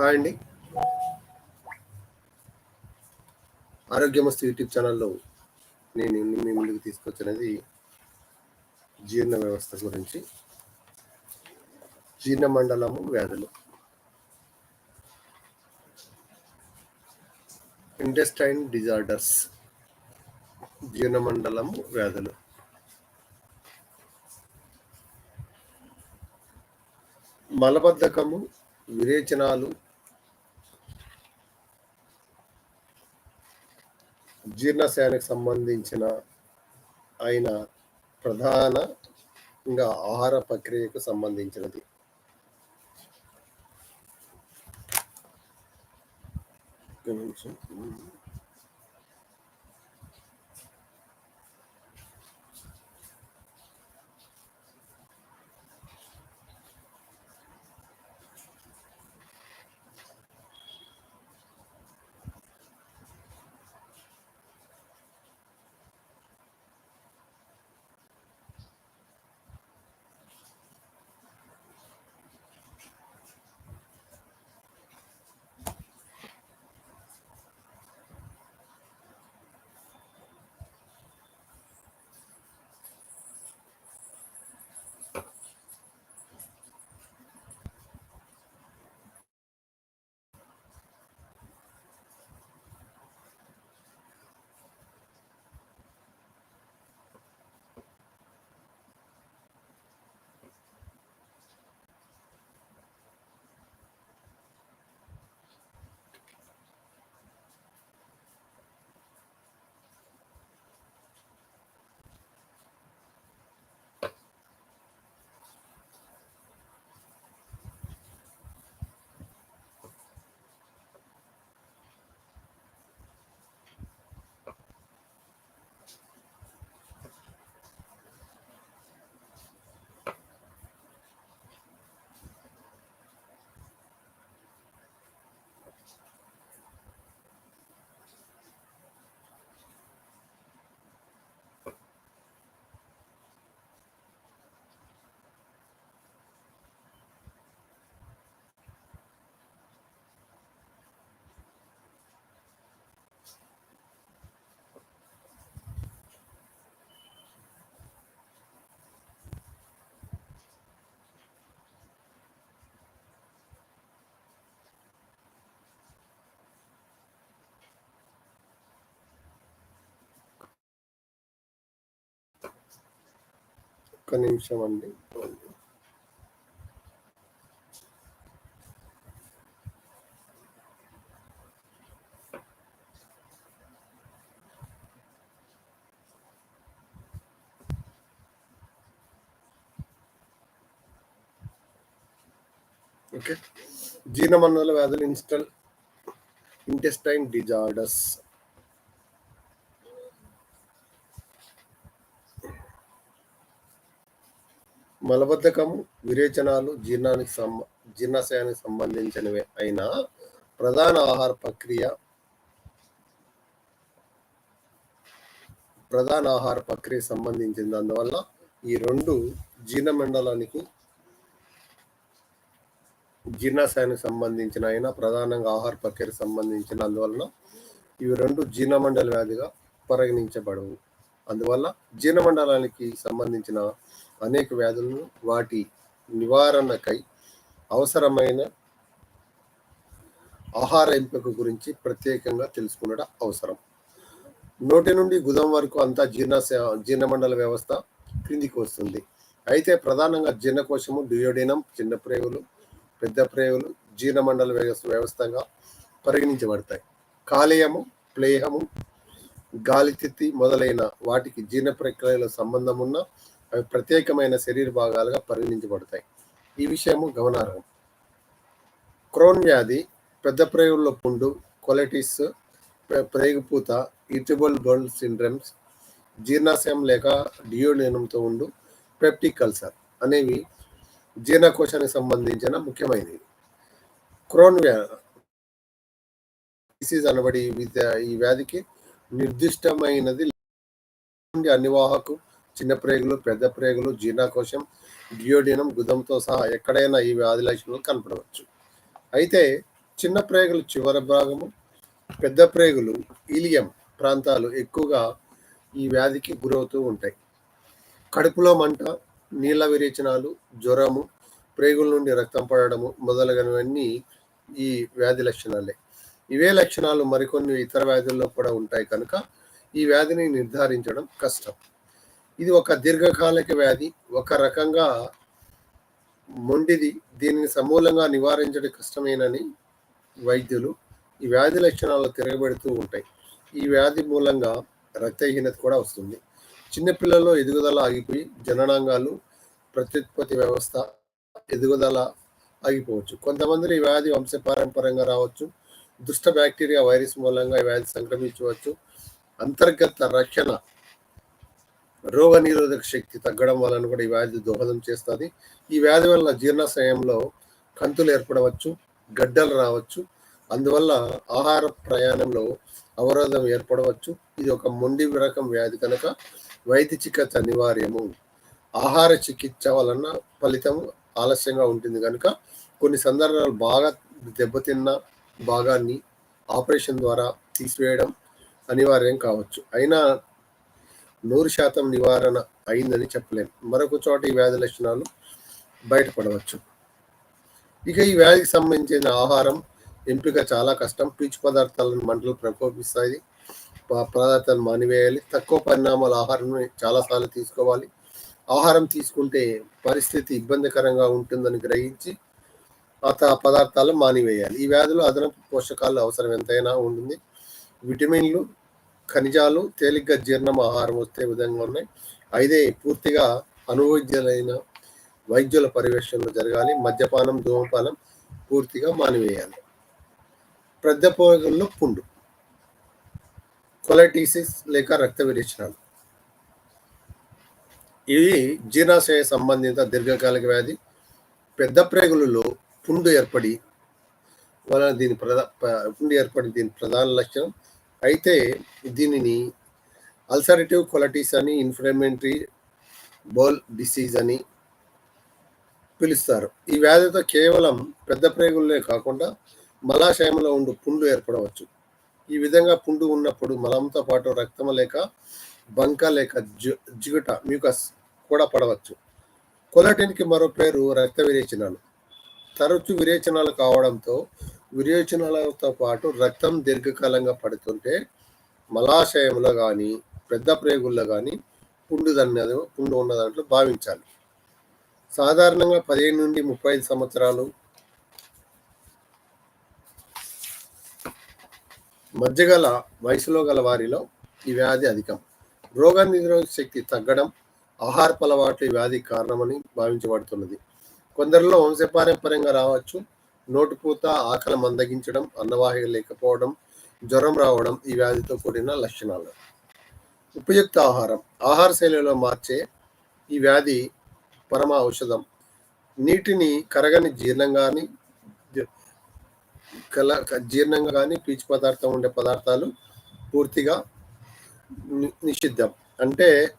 Hi అండి ఆరోగ్యమస్తు YouTube ఛానల్లో నేను మీ ముందుకు తీసుకొచ్చినది జీర్ణ వ్యవస్థ గురించి. జీర్ణ మండలము వ్యాధులు. ఇంటెస్టైన్ డిజార్డర్స్ జీర్ణ మండలము వ్యాధులు. మలబద్ధకము విరేచనాలు జీర్ణశయానికి సంబంధించిన అయిన ప్రధానంగా ఆహార ప్రక్రియకు సంబంధించినది నిమిషం. ఒక్క నిమిషం అండి. ఓకే. జీర్ణమండల వ్యాధులు ఇన్స్టల్ ఇంటెస్టైన్ డిజార్డర్స్. మలబద్ధకము విరేచనాలు జీర్ణానికి సంబ జీర్ణాశయానికి సంబంధించినవి అయినా ప్రధాన ఆహార ప్రక్రియ ప్రధాన ఆహార ప్రక్రియ సంబంధించింది. అందువల్ల ఈ రెండు జీర్ణమండలానికి జీర్ణశయానికి జీర్ణాశయానికి సంబంధించిన అయినా ప్రధానంగా ఆహార ప్రక్రియకు సంబంధించిన అందువలన ఇవి రెండు జీర్ణమండల వ్యాధిగా పరిగణించబడవు. అందువల్ల జీర్ణమండలానికి సంబంధించిన అనేక వ్యాధులను వాటి నివారణకై అవసరమైన ఆహార ఎంపిక గురించి ప్రత్యేకంగా తెలుసుకున్నట అవసరం. నోటి నుండి గుదం వరకు అంతా జీర్ణ జీర్ణమండల వ్యవస్థ క్రిందికి వస్తుంది. అయితే ప్రధానంగా జీర్ణకోశము డియోడినం చిన్న ప్రేగులు పెద్ద ప్రేగులు జీర్ణమండల వ్యవస్థ వ్యవస్థగా పరిగణించబడతాయి. కాలేయము ప్లేహము గాలితిత్తి మొదలైన వాటికి జీర్ణ ప్రక్రియలో సంబంధం ఉన్న అవి ప్రత్యేకమైన శరీర భాగాలుగా పరిగణించబడతాయి. ఈ విషయము గమనార్హం. క్రోన్ వ్యాధి పెద్ద ప్రేగుల్లో పుండు కొలటిస్ ప్రేగుపూత ఇరిటబుల్ బర్న్ సిండ్రమ్స్ జీర్ణాశయం లేక డియోడినంతో ఉండు పెప్టిక్ అల్సర్ అనేవి జీర్ణకోశానికి సంబంధించిన ముఖ్యమైనవి. క్రోన్ వ్యాధి డిసీజ్ అనబడి ఈ వ్యాధికి నిర్దిష్టమైనది అనివాహకు చిన్న ప్రేగులు పెద్ద ప్రేగులు జీర్ణకోశం డియోడినం గుదంతో సహా ఎక్కడైనా ఈ వ్యాధి లక్షణాలు కనపడవచ్చు. అయితే చిన్న ప్రేగులు చివరి భాగము పెద్ద ప్రేగులు ఈలియం ప్రాంతాలు ఎక్కువగా ఈ వ్యాధికి గురవుతూ ఉంటాయి. కడుపులో మంట నీళ్ళ విరేచనాలు జ్వరము ప్రేగుల నుండి రక్తం పడడము మొదలగునవన్నీ ఈ వ్యాధి లక్షణాలే. ఇవే లక్షణాలు మరికొన్ని ఇతర వ్యాధుల్లో కూడా ఉంటాయి కనుక ఈ వ్యాధిని నిర్ధారించడం కష్టం. ఇది ఒక దీర్ఘకాలిక వ్యాధి. ఒక రకంగా మొండిది. దీనిని సమూలంగా నివారించడం కష్టమేనని వైద్యులు ఈ వ్యాధి లక్షణాలు తిరగబెడుతూ ఉంటాయి. ఈ వ్యాధి మూలంగా రక్తహీనత కూడా వస్తుంది. చిన్నపిల్లల్లో ఎదుగుదల ఆగిపోయి జననాంగాలు ప్రత్యుత్పత్తి వ్యవస్థ ఎదుగుదల ఆగిపోవచ్చు. కొంతమంది ఈ వ్యాధి వంశపారంపరంగా రావచ్చు. దుష్ట బ్యాక్టీరియా వైరస్ మూలంగా ఈ వ్యాధి సంక్రమించవచ్చు. అంతర్గత రక్షణ రోగ నిరోధక శక్తి తగ్గడం వలన కూడా ఈ వ్యాధి దోహదం చేస్తుంది. ఈ వ్యాధి వల్ల జీర్ణాశయంలో కంతులు ఏర్పడవచ్చు గడ్డలు రావచ్చు. అందువల్ల ఆహార ప్రయాణంలో అవరోధం ఏర్పడవచ్చు. ఇది ఒక మొండి రకం వ్యాధి కనుక వైద్య చికిత్స అనివార్యము. ఆహార చికిత్స వలన ఫలితం ఆలస్యంగా ఉంటుంది కనుక కొన్ని సందర్భాలు బాగా దెబ్బతిన్న భాగాన్ని ఆపరేషన్ ద్వారా తీసివేయడం అనివార్యం కావచ్చు. అయినా నూరు శాతం నివారణ అయిందని చెప్పలేము మరొక చోట ఈ వ్యాధి లక్షణాలు బయటపడవచ్చు. ఇక ఈ వ్యాధికి సంబంధించిన ఆహారం ఎంపిక చాలా కష్టం. పీచు పదార్థాలను మంటలు ప్రకోపిస్తాయి. ప- పదార్థాలు మానివేయాలి. తక్కువ పరిణామాల ఆహారం చాలాసార్లు తీసుకోవాలి. ఆహారం తీసుకుంటే పరిస్థితి ఇబ్బందికరంగా ఉంటుందని గ్రహించి ఆ త- పదార్థాలు మానివేయాలి. ఈ వ్యాధులు అదనపు పోషకాలు అవసరం ఎంతైనా ఉంటుంది. విటమిన్లు ఖనిజాలు తేలిగ్గా జీర్ణం ఆహారం వస్తే విధంగా ఉన్నాయి. అయితే పూర్తిగా అనువైద్యులైన వైద్యుల పర్యవేక్షణలో జరగాలి. మద్యపానం ధూమపానం పూర్తిగా మానివేయాలి. పెద్ద పుండు కొలైటిసిస్ లేక రక్త విరేచనాలు ఇవి జీర్ణాశయ సంబంధిత దీర్ఘకాలిక వ్యాధి. పెద్ద ప్రేగులలో పుండు ఏర్పడి వలన దీని ప్రధా పుండు ఏర్పడి దీని ప్రధాన లక్షణం అయితే దీనిని అల్సరేటివ్ క్వాలిటీస్ అని ఇన్ఫ్లమేటరీ బోల్ డిసీజ్ అని పిలుస్తారు. ఈ వ్యాధితో కేవలం పెద్ద ప్రేగులే కాకుండా మలాశయంలో ఉండు పుండు ఏర్పడవచ్చు. ఈ విధంగా పుండు ఉన్నప్పుడు మలంతో పాటు రక్తం లేక బంక లేక జు జిగుట మ్యూకస్ కూడా పడవచ్చు. కొలటిన్కి మరో పేరు రక్త విరేచనాలు. తరచు విరేచనాలు కావడంతో విరేచనాలతో పాటు రక్తం దీర్ఘకాలంగా పడుతుంటే మలాశయంలో కానీ పెద్ద ప్రేగుల్లో కానీ పుండు దన్నది పుండు ఉన్న దాంట్లో భావించాలి. సాధారణంగా పదిహేను నుండి ముప్పై ఐదు సంవత్సరాలు మధ్యగల వయసులో గల వారిలో ఈ వ్యాధి అధికం. రోగ నిరోధక శక్తి తగ్గడం ఆహారపు అలవాట్లు ఈ వ్యాధికి కారణమని భావించబడుతున్నది. కొందరిలో వంశపారంపర్యంగా రావచ్చు. నోటిపూత ఆకలి మందగించడం అన్నవాహిక లేకపోవడం జ్వరం రావడం ఈ వ్యాధితో కూడిన లక్షణాలు. ఉపయుక్త ఆహారం. ఆహార శైలిలో మార్చే ఈ వ్యాధి పరమ ఔషధం. నీటిని కరగని జీర్ణం కానీ కల జీర్ణంగా కానీ పీచు పదార్థం ఉండే పదార్థాలు పూర్తిగా ని- నిషిద్ధం. అంటే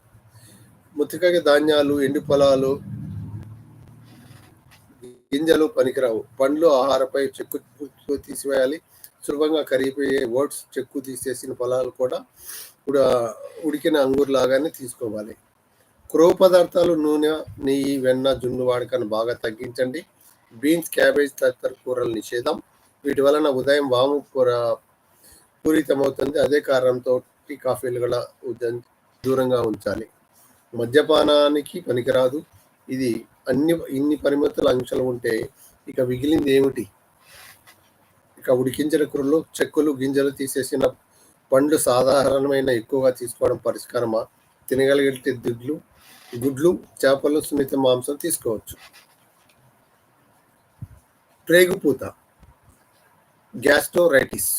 ముతికగ ధాన్యాలు ఎండు పొలాలు గింజలు పనికిరావు. పండ్లు ఆహారపై చెక్కు తీసివేయాలి. సులభంగా కరిగిపోయే ఓట్స్ చెక్కు తీసేసిన పొలాలు కూడా ఇప్పుడు ఉడికిన అంగూరు లాగానే తీసుకోవాలి. క్రొవ్వు పదార్థాలు నూనె నెయ్యి వెన్న జున్ను వాడకాన్ని బాగా తగ్గించండి. బీన్స్ క్యాబేజ్ తదితర కూరలు నిషేధం. వీటి వలన ఉదయం వాము కూర పూరితమవుతుంది. అదే కారణంతో టీ కాఫీలు కూడా దూరంగా ఉంచాలి. మద్యపానానికి పనికిరాదు. ఇది అన్ని ఇన్ని పరిమితుల అంశాలు ఉంటే ఇక మిగిలింది ఏమిటి? ఇక ఉడికించిన కూరలు చెక్కులు గింజలు తీసేసిన పండ్లు సాధారణమైన ఎక్కువగా తీసుకోవడం పరిష్కారమా? తినగలిగితే దిడ్లు గుడ్లు చేపలు సున్నిత మాంసం తీసుకోవచ్చు. ప్రేగుపూత గ్యాస్ట్రోరైటిస్.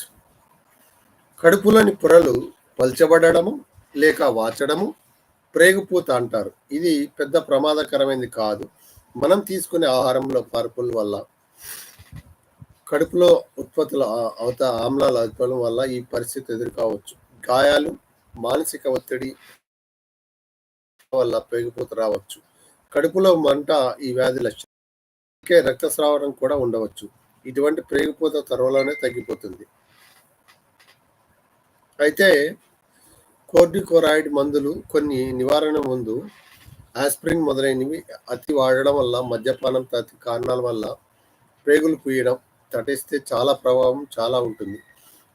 కడుపులోని పొరలు పల్చబడము లేక వాచడము ప్రేగుపూత అంటారు. ఇది పెద్ద ప్రమాదకరమైనది కాదు. మనం తీసుకునే ఆహారంలో మార్పుల వల్ల కడుపులో ఉత్పత్తుల ఆ- అవత ఆమ్లాల వల్ల ఈ పరిస్థితి ఎదుర్కోవచ్చు. గాయాలు మానసిక ఒత్తిడి వల్ల ప్రేగుపూత రావచ్చు. కడుపులో మంట ఈ వ్యాధి లక్షణం రక్తస్రావడం కూడా ఉండవచ్చు. ఇటువంటి ప్రేగిపోత త్వరలోనే తగ్గిపోతుంది. అయితే కోర్డికోరాయిడ్ మందులు కొన్ని నివారణ ముందు ఆస్ప్రిన్ మొదలైనవి అతి వాడడం వల్ల మద్యపానం తది కారణాల వల్ల ప్రేగులు పూయడం తటేస్తే చాలా ప్రభావం చాలా ఉంటుంది.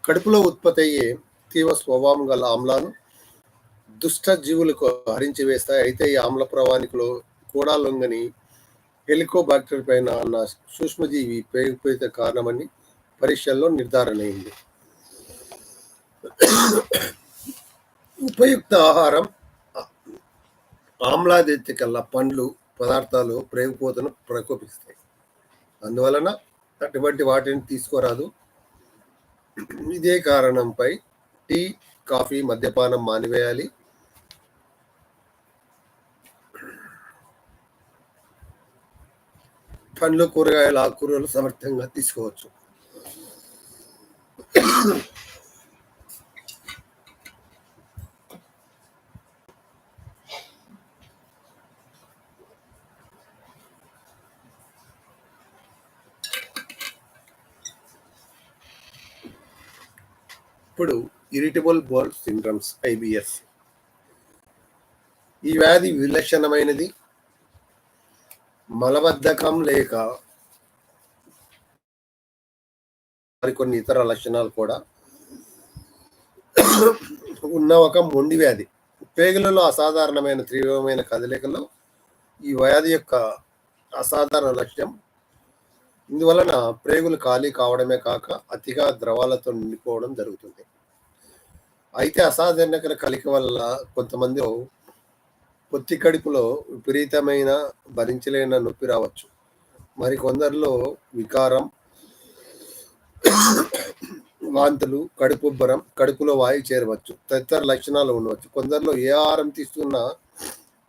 కడుపులో ఉత్పత్తి అయ్యే తీవ్ర స్వభావం గల ఆమ్లాలు దుష్ట జీవులకు హరించి వేస్తాయి అయితే ఈ ఆమ్ల ప్రవాహానికిలో కూడా లొంగని హెలికోబాక్టర్ పైన ఉన్న సూక్ష్మజీవి పేరుపోయిత కారణమని పరీక్షల్లో నిర్ధారణ అయింది ఉపయుక్త ఆహారం ఆమ్లాదిత్య కల్లా పండ్లు పదార్థాలు ప్రేమకోతను ప్రకోపిస్తాయి. అందువలన అటువంటి వాటిని తీసుకోరాదు. ఇదే కారణంపై టీ కాఫీ మద్యపానం మానివేయాలి. పండ్లు కూరగాయలు ఆకుకూరలు సమర్థంగా తీసుకోవచ్చు. ఇప్పుడు ఇరిటబుల్ బోల్ సిండ్రమ్స్ ఐబిఎస్ ఈ వ్యాధి విలక్షణమైనది. మలబద్ధకం లేక మరికొన్ని ఇతర లక్షణాలు కూడా ఉన్న ఒక మొండి వ్యాధి. పేగులలో అసాధారణమైన తీవ్రమైన కదలికలో ఈ వ్యాధి యొక్క అసాధారణ లక్ష్యం ఇందువలన ప్రేగులు ఖాళీ కావడమే కాక అతిగా ద్రవాలతో నిండిపోవడం జరుగుతుంది. అయితే అసాధారణకర కలిక వల్ల కొంతమంది పొత్తి కడుపులో విపరీతమైన భరించలేని నొప్పి రావచ్చు. మరి కొందరిలో వికారం వాంతులు కడుపుబ్బరం కడుపులో వాయు చేరవచ్చు తదితర లక్షణాలు ఉండవచ్చు. కొందరిలో ఏ ఆహారం తీసుకున్నా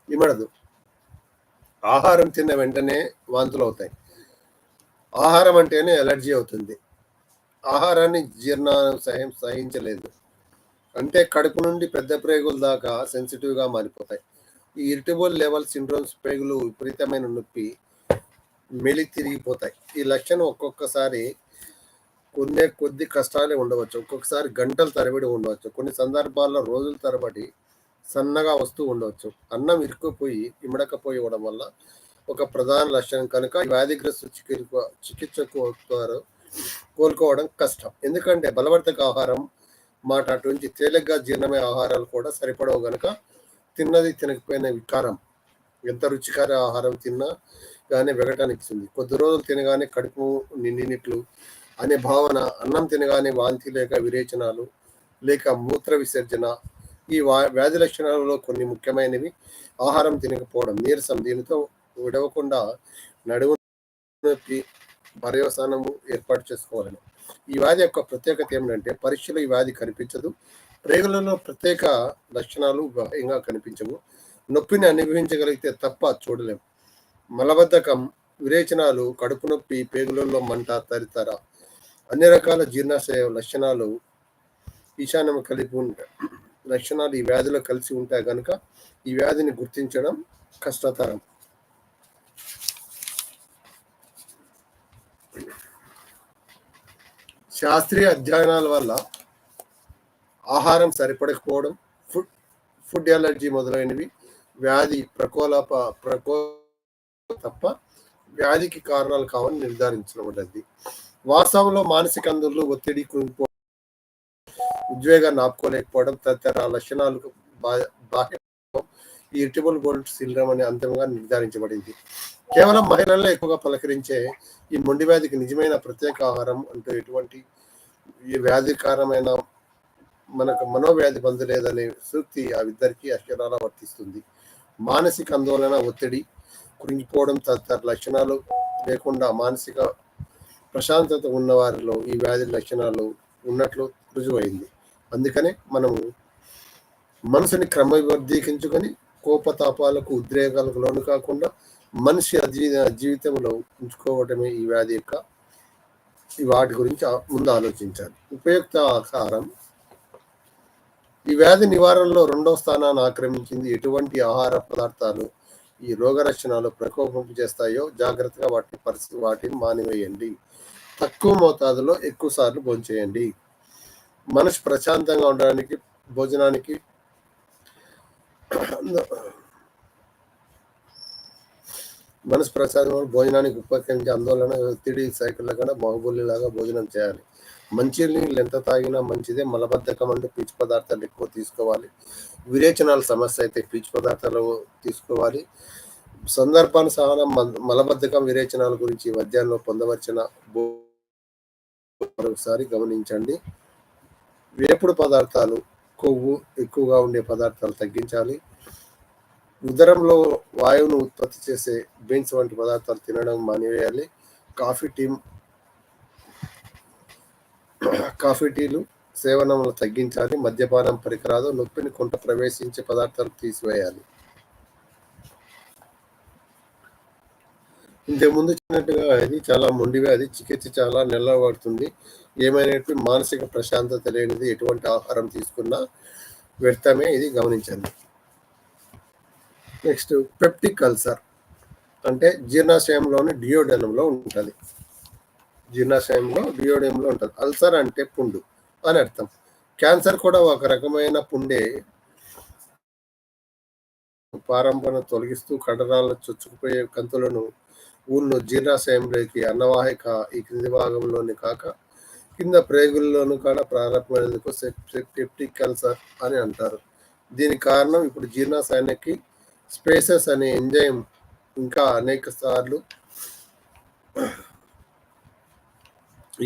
ఇమడదు. ఆహారం తిన్న వెంటనే వాంతులు అవుతాయి ఆహారం అంటేనే ఎలర్జీ అవుతుంది. ఆహారాన్ని జీర్ణ సహం సహించలేదు. అంటే కడుపు నుండి పెద్ద ప్రేగుల దాకా సెన్సిటివ్గా మారిపోతాయి. ఈ ఇరిటబుల్ లెవెల్ సిండ్రోమ్స్ ప్రేగులు విపరీతమైన నొప్పి మెలి తిరిగిపోతాయి. ఈ లక్షణం ఒక్కొక్కసారి కొన్ని కొద్ది కష్టాలే ఉండవచ్చు. ఒక్కొక్కసారి గంటల తరబడి ఉండవచ్చు. కొన్ని సందర్భాల్లో రోజుల తరబడి సన్నగా వస్తూ ఉండవచ్చు. అన్నం ఇరుక్కుపోయి ఇమడకపోయి ఇవ్వడం వల్ల ఒక ప్రధాన లక్షణం. కనుక ఈ వ్యాధిగ్రస్తు చికిత్స చికిత్స కోలుకోవడం కష్టం. ఎందుకంటే బలవర్ధక ఆహారం మాట అటువంటి తేలిగ్గా జీర్ణమయ్యే ఆహారాలు కూడా సరిపడవు గనక తిన్నది తినకపోయిన వికారం. ఎంత రుచికర ఆహారం తిన్నా కానీ వెగటానిస్తుంది కొద్ది రోజులు తినగానే కడుపు నిండినట్లు అనే భావన అన్నం తినగానే వాంతి లేక విరేచనాలు లేక మూత్ర విసర్జన ఈ వ్యాధి లక్షణాలలో కొన్ని ముఖ్యమైనవి. ఆహారం తినకపోవడం నీరసం దీనితో విడవకుండా నడుము నొప్పి పర్యవసానము ఏర్పాటు చేసుకోవాలని. ఈ వ్యాధి యొక్క ప్రత్యేకత ఏమిటంటే పరీక్షలో ఈ వ్యాధి కనిపించదు. ప్రేగులలో ప్రత్యేక లక్షణాలు భయంగా కనిపించవు. నొప్పిని అనుభవించగలిగితే తప్ప చూడలేము. మలబద్ధకం విరేచనాలు కడుపు నొప్పి పేగులలో మంట తదితర అన్ని రకాల జీర్ణాశయ లక్షణాలు ఈశాన్యం కలిపి ఉంటాయి లక్షణాలు ఈ వ్యాధిలో కలిసి ఉంటాయి కనుక ఈ వ్యాధిని గుర్తించడం కష్టతరం. శాస్త్రీయ అధ్యయనాల వల్ల ఆహారం సరిపడకపోవడం ఫుడ్ ఫుడ్ ఎలర్జీ మొదలైనవి వ్యాధి ప్రకోలప ప్రకో తప్ప వ్యాధికి కారణాలు కావని నిర్ధారించబడ్డది వాస్తవంలో మానసిక అందులు ఒత్తిడి కుంగిపో ఉద్వేగాన్ని ఆపుకోలేకపోవడం తదితర లక్షణాలు బా- బాహ్య ఈ ఇరిటబుల్ గోల్డ్ సిండ్రమ్ అనే అంతంగా నిర్ధారించబడింది. కేవలం మహిళల్లో ఎక్కువగా పలకరించే ఈ మొండి వ్యాధికి నిజమైన ప్రత్యేక ఆహారం అంటూ ఎటువంటి ఈ వ్యాధికారమైన మనకు మనోవ్యాధి బంధు లేదనే సూక్తి ఆ ఇద్దరికి అక్షరాలా వర్తిస్తుంది. మానసిక ఆందోళన ఒత్తిడి కృంగిపోవడం తదితర లక్షణాలు లేకుండా మానసిక ప్రశాంతత ఉన్న వారిలో ఈ వ్యాధి లక్షణాలు ఉన్నట్లు రుజువైంది. అందుకనే మనము మనసుని క్రమబద్ధీకరించుకొని కోపతాపాలకు ఉద్రేకాలకు లోను కాకుండా మనిషి అజీ- జీవితంలో ఉంచుకోవటమే ఈ వ్యాధి యొక్క వాటి గురించి ముందు ఆలోచించాలి. ఉపయుక్త ఆహారం. ఈ వ్యాధి నివారణలో రెండవ స్థానాన్ని ఆక్రమించింది. ఎటువంటి ఆహార పదార్థాలు ఈ రోగ లక్షణాలు చేస్తాయో జాగ్రత్తగా వాటిని పరిస్థితి వాటిని మానివేయండి. తక్కువ మోతాదులో ఎక్కువ సార్లు భోంచేయండి. మనసు ప్రశాంతంగా ఉండడానికి భోజనానికి మనసు ప్రశాంతంగా భోజనానికి ఉపకరించి ఆందోళన ఒత్తిడి సైకిల్ కన్నా బాహుబలిలాగా భోజనం చేయాలి. మంచి నీళ్ళు ఎంత తాగినా మంచిదే మలబద్ధకం అంటే పీచు పదార్థాలు ఎక్కువ తీసుకోవాలి. విరేచనాల సమస్య అయితే పీచు పదార్థాలు తీసుకోవాలి. సందర్భానుసారం మల- మలబద్ధకం విరేచనాల గురించి మధ్యాహ్నంలో పొందవచ్చిన బో- మరొకసారి గమనించండి. వేపుడు పదార్థాలు కొవ్వు ఎక్కువగా ఉండే పదార్థాలు తగ్గించాలి. ఉదరంలో వాయువును ఉత్పత్తి చేసే బీన్స్ వంటి పదార్థాలు తినడం మానివేయాలి కాఫీ టీ కాఫీ టీలు సేవనములు తగ్గించాలి. మద్యపానం పరికరాలు నొప్పిని కొంట ప్రవేశించే పదార్థాలు తీసివేయాలి. ఇంతకుముందు చిన్నట్టుగా ఇది చాలా మొండి వ్యాధి చికిత్స చాలా నిలబడుతుంది ఏమైనటువంటి మానసిక ప్రశాంతత లేనిది ఎటువంటి ఆహారం తీసుకున్నా వ్యర్థమే ఇది గమనించండి. Next peptic ulcer. అంటే జీర్ణాశయంలోని డియోడెనంలో ఉంటుంది. జీర్ణాశయంలో డియోడెంలో ఉంటుంది. అల్సర్ అంటే పుండు అని అర్థం. క్యాన్సర్ కూడా ఒక రకమైన పుండే. పారంపన తొలగిస్తూ కండరాల చొచ్చుకుపోయే కంతులను ఊళ్ళో జీర్ణాశయంలోకి అన్నవాహిక ఈ క్రింది భాగంలోని కాక కింద ప్రేగుల్లోనూ కూడా ప్రారంభమైనందుకు సెప్టిక్ కల్సర్ అని అంటారు. దీనికి కారణం ఇప్పుడు జీర్ణాశయానికి స్పేసెస్ అనే ఎంజైమ్ ఇంకా అనేక సార్లు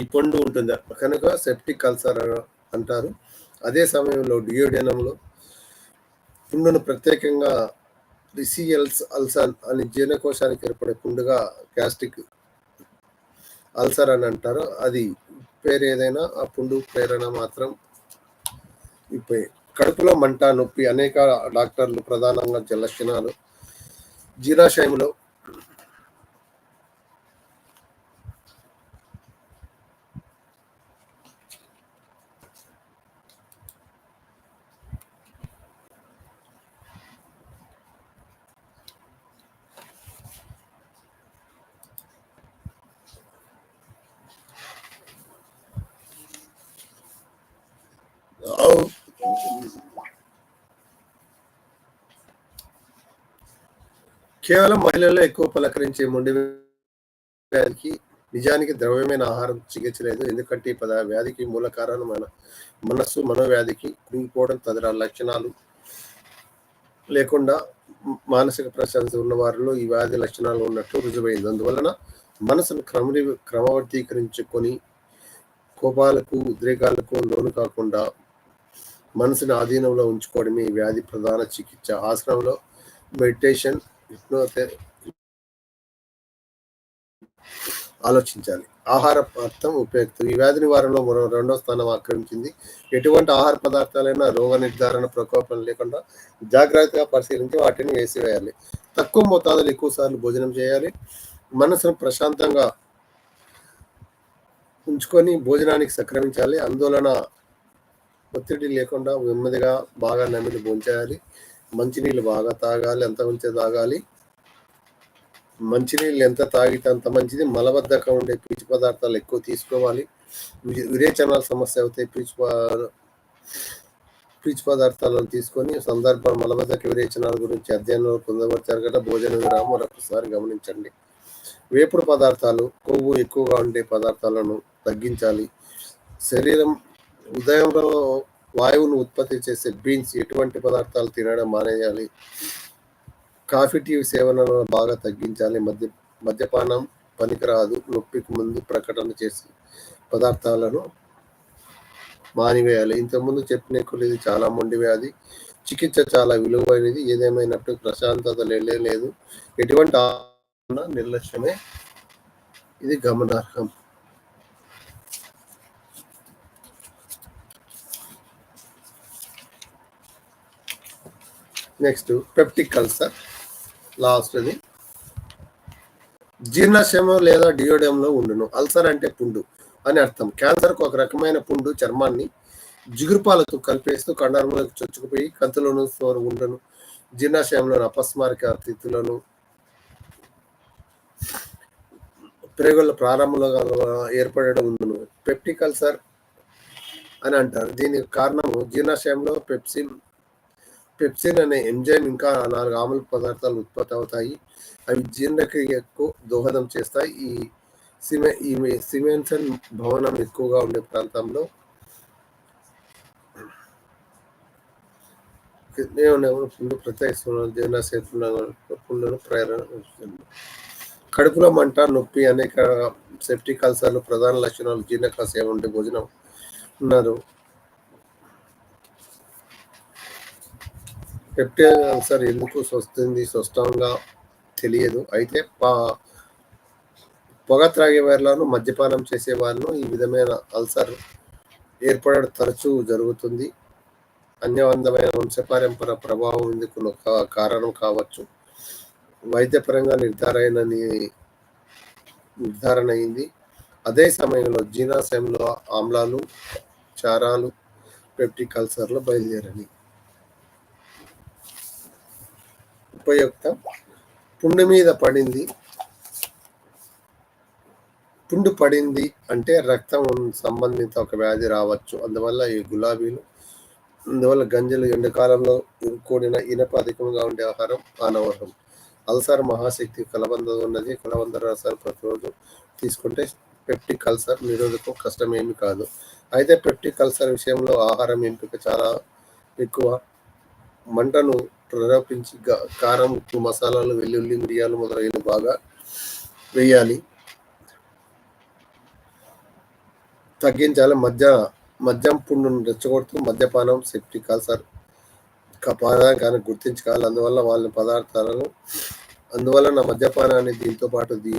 ఈ పండు ఉంటుంది. కనుక సెప్టిక్ కల్సర్ అంటారు. అదే సమయంలో డియోడెనంలో పుండును ప్రత్యేకంగా రిసియల్స్ అల్సర్ అని జీర్ణకోశానికి ఏర్పడే పుండుగా గ్యాస్ట్రిక్ అల్సర్ అని అంటారు. అది పేరు ఏదైనా ఆ పుండు ప్రేరణ మాత్రం ఇప్పుడు కడుపులో మంట నొప్పి అనేక డాక్టర్లు ప్రధానంగా జలక్షణాలు. జీర్ణాశయంలో కేవలం మహిళల్లో ఎక్కువ పలకరించే మొండి వ్యాధికి నిజానికి ద్రవ్యమైన ఆహారం చికిత్స లేదు. ఎందుకంటే ఈ పద వ్యాధికి మూల కారణం మన మనస్సు మనోవ్యాధికి కుంగిపోవడం తదితర లక్షణాలు లేకుండా మానసిక ప్రశాంతత ఉన్న వారిలో ఈ వ్యాధి లక్షణాలు ఉన్నట్టు రుజువైంది. అందువలన మనసును క్రమ క్రమవర్తీకరించుకొని కోపాలకు ఉద్రేకాలకు లోను కాకుండా మనసుని ఆధీనంలో ఉంచుకోవడమే ఈ వ్యాధి ప్రధాన చికిత్స. ఆశ్రమంలో మెడిటేషన్ ఎప్పుడో ఆలోచించాలి. ఆహార పదార్థం ఉపయుక్తం. ఈ వ్యాధి నివారణలో మరో రెండో స్థానం ఆక్రమించింది. ఎటువంటి ఆహార పదార్థాలైనా రోగ నిర్ధారణ ప్రకోపం లేకుండా జాగ్రత్తగా పరిశీలించి వాటిని వేసివేయాలి. తక్కువ మోతాదులు ఎక్కువ సార్లు భోజనం చేయాలి. మనసును ప్రశాంతంగా ఉంచుకొని భోజనానికి సక్రమించాలి. ఆందోళన ఒత్తిడి లేకుండా నెమ్మదిగా బాగా నమిలి భోంచేయాలి. మంచినీళ్ళు బాగా తాగాలి ఎంత ఉంచే తాగాలి. మంచినీళ్ళు ఎంత తాగితే అంత మంచిది. మలబద్ధకం ఉండే పీచు పదార్థాలు ఎక్కువ తీసుకోవాలి. విరేచనాల సమస్య అవుతాయి. పీచు పీచు పదార్థాలను తీసుకొని సందర్భం మలబద్ధక విరేచనాల గురించి అధ్యయనంలో పొందవచ్చారు కదా. భోజన విరామం మరొకసారి గమనించండి. వేపుడు పదార్థాలు కొవ్వు ఎక్కువగా ఉండే పదార్థాలను తగ్గించాలి. శరీరం ఉదయంలో వాయువును ఉత్పత్తి చేసే బీన్స్ ఎటువంటి పదార్థాలు తినడం మానేయాలి? కాఫీ టీ సేవనను బాగా తగ్గించాలి. మద్య మద్యపానం పనికిరాదు. నొప్పికి ముందు ప్రకటన చేసి పదార్థాలను మానివేయాలి. ఇంతకుముందు చెప్పిన కొద్ది ఇది చాలా మొండి వ్యాధి. చికిత్స చాలా విలువైనది. ఏదేమైనట్టు ప్రశాంతత లేదు. ఎటువంటి నిర్లక్ష్యమే. ఇది గమనార్హం. నెక్స్ట్ పెప్టిక్ అల్సర్ లాస్ట్ అది. లేదా డియోడయంలో ఉండును. అల్సర్ అంటే పుండు అని అర్థం. క్యాన్సర్కు ఒక రకమైన పుండు చర్మాన్ని జిగురుపాలతో కలిపేస్తూ కండరములకు చొచ్చుకుపోయి కంతులను సోరు ఉండును. జీర్ణాశయంలోని అపస్మారిక స్థితులను ప్రేగుల ప్రారంభంలో ఏర్పడడం ఉండును. పెప్టిక్ అల్సర్ అని అంటారు. దీనికి కారణము జీర్ణాశయంలో పెప్సిన్ పెప్సిన్ అనే ఎంజైమ్ ఇంకా నాలుగు ఆమ్ల పదార్థాలు ఉత్పత్తి అవుతాయి. అవి జీర్ణక్రియకు దోహదం చేస్తాయి. ఈ సిమె ఈ సిమెన్సన్ భవనం ఎక్కువగా ఉండే ప్రాంతంలో పుండు ప్రత్యేక జీర్ణాశయ ప్రేరణ కడుపులో మంట నొప్పి అనేక సెప్టిక్ అల్సర్లు ప్రధాన లక్షణాలు జీర్ణకాశయం ఉండే భోజనం. ఉన్నారు. పెప్టిక్ అల్సర్ ఎందుకు వస్తుంది స్పష్టంగా తెలియదు. అయితే పొగ త్రాగే వారిలోను మద్యపానం చేసే వారిను ఈ విధమైన అల్సర్ ఏర్పడడం తరచూ జరుగుతుంది. అన్యవంతమైన వంశపారంపర ప్రభావం ఇందుకు కారణం కావచ్చు. వైద్యపరంగా నిర్ధారణ నిర్ధారణ అయింది. అదే సమయంలో జీర్ణాశయంలో ఆమ్లాలు చారాలు పెప్టిక్ అల్సర్లు బయలుదేరని ఉపయుక్త పుండు మీద పడింది. పుండు పడింది అంటే రక్తం సంబంధిత ఒక వ్యాధి రావచ్చు. అందువల్ల ఈ గులాబీలు అందువల్ల గంజలు ఎండాకాలంలో కూడిన ఇనప అధికంగా ఉండే ఆహారం అనవసరం అల్సర్ మహాశక్తి కలబంద ఉన్నది. కలబంద రసాలు ప్రతిరోజు తీసుకుంటే పెప్టిక్ అల్సర్ నిరోధకం కష్టమేమి కాదు. అయితే పెప్టిక్ అల్సర్ విషయంలో ఆహారం ఎంపిక చాలా ఎక్కువ. మంటను ప్రేరేపించి కారం ఉప్పు మసాలాలు వెల్లుల్లి మిరియాలు మొదలైన బాగా వేయాలి. తగ్గించాలి. మధ్య మద్యం పుండును రెచ్చగొడుతూ మద్యపానం సెప్టిక్ అల్సర్ కానీ గుర్తించుకోవాలి. అందువల్ల వాళ్ళ పదార్థాలను అందువల్ల నా మద్యపానాన్ని దీంతో పాటు దీ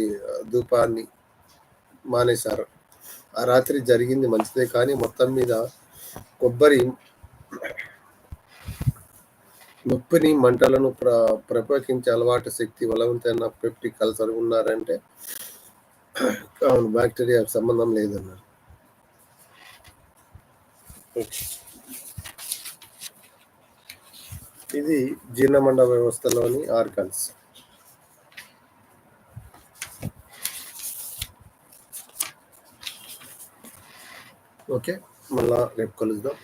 ధూపాన్ని మానేశారు. ఆ రాత్రి జరిగింది మంచిదే కానీ మొత్తం మీద కొబ్బరి నొప్పిని మంటలను ప్ర ప్రపకించే అలవాటు శక్తి బలవంతైన పెప్టిక్ అల్సర్ ఉన్నారంటే బ్యాక్టీరియా సంబంధం లేదన్నారు. ఇది జీర్ణమండ వ్యవస్థలోని ఆర్గన్స్. ఓకే మళ్ళా రేపు కలుద్దాం.